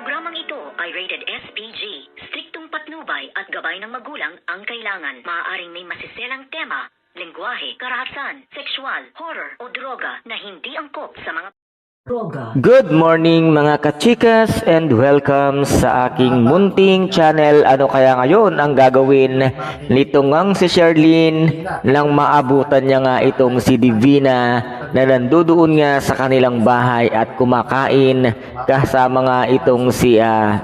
Programang ito ay rated SPG. Striktong patnubay at gabay ng magulang ang kailangan. Maaaring may masiselang tema, lengguwahe, karahasan, sexual, horror o droga na hindi angkop sa mga droga. Good morning mga kachikas and welcome sa aking munting channel. Ano kaya ngayon ang gagawin nitong ang si Sherlyn nang maabutan niya nga itong si Divina na nandoon nga sa kanilang bahay at kumakain kasama nga itong si ah,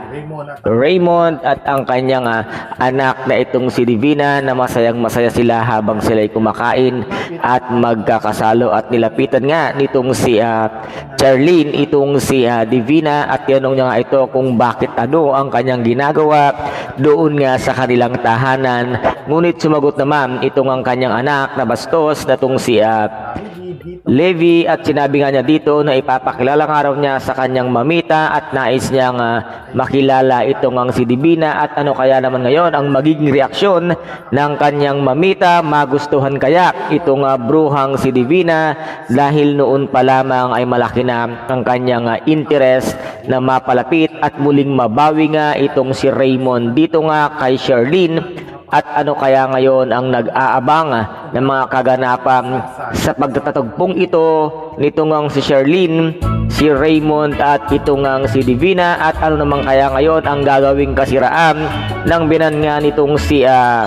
Raymond at ang kanyang ah, anak na itong si Divina na masayang masaya sila habang sila'y kumakain at magkakasalo at nilapitan nga nitong si ah, Charlene itong si ah, Divina. At tinanong niya nga ito kung bakit ano ang kanyang ginagawa doon nga sa kanilang tahanan. Ngunit sumagot naman itong ang kanyang anak na bastos na itong si ah, Levi at sinabi nga niya dito na ipapakilala nga raw niya sa kanyang mamita at nais niyang ah, makilala itong ang si Divina. At ano kaya naman ngayon ang magiging reaksyon ng kanyang mamita? Magustuhan kaya itong ah, bruhang si Divina? Dahil noon pa lamang ay malaki na ang kanyang ah, interest na mapalapit at muling mabawi nga itong si Raymond. Dito nga kay Sherlyn at ano kaya ngayon ang nag-aabang ng mga kaganapan sa pagtatagpong ito nito ngang si Sherlyn, si Raymond at ito ngang si Divina? At ano naman kaya ngayon ang gagawing kasiraan ng binan nga nitong si ah,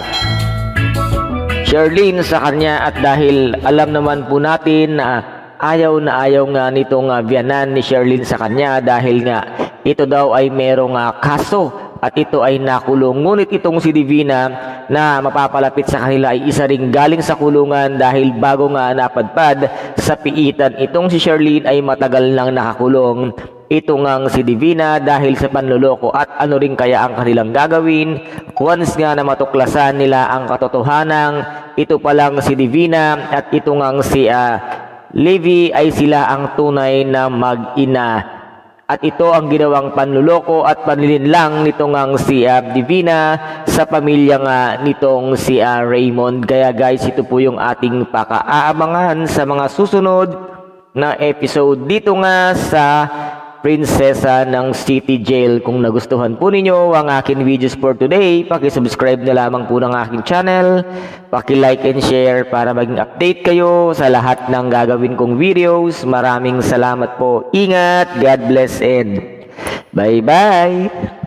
Sherlyn sa kanya? At dahil alam naman po natin na ayaw na ayaw nga nitong uh, biyanan ni Sherlyn sa kanya dahil nga ito daw ay merong ah, kaso at ito ay nakulong. Ngunit itong si Divina na mapapalapit sa kanila ay isa ring galing sa kulungan dahil bago nga napadpad sa piitan. Itong si Sherlyn ay matagal nang nakakulong. Ito ngang si Divina dahil sa panluloko at ano rin kaya ang kanilang gagawin once nga na matuklasan nila ang katotohanan ito pa lang si Divina at ito ngang si ah, Levi ay sila ang tunay na mag-ina at ito ang ginawang panluloko at panlilinlang nitong ang si ah, Divina sa pamilya nga nitong si ah, Raymond. Kaya guys, ito po yung ating pakaabangan sa mga susunod na episode dito nga sa Prinsesa ng City Jail. Kung nagustuhan po ninyo ang aking videos for today, paki-subscribe na lamang po ng aking channel, paki-like and share para maging update kayo sa lahat ng gagawin kong videos. Maraming salamat po. Ingat, God bless and bye-bye!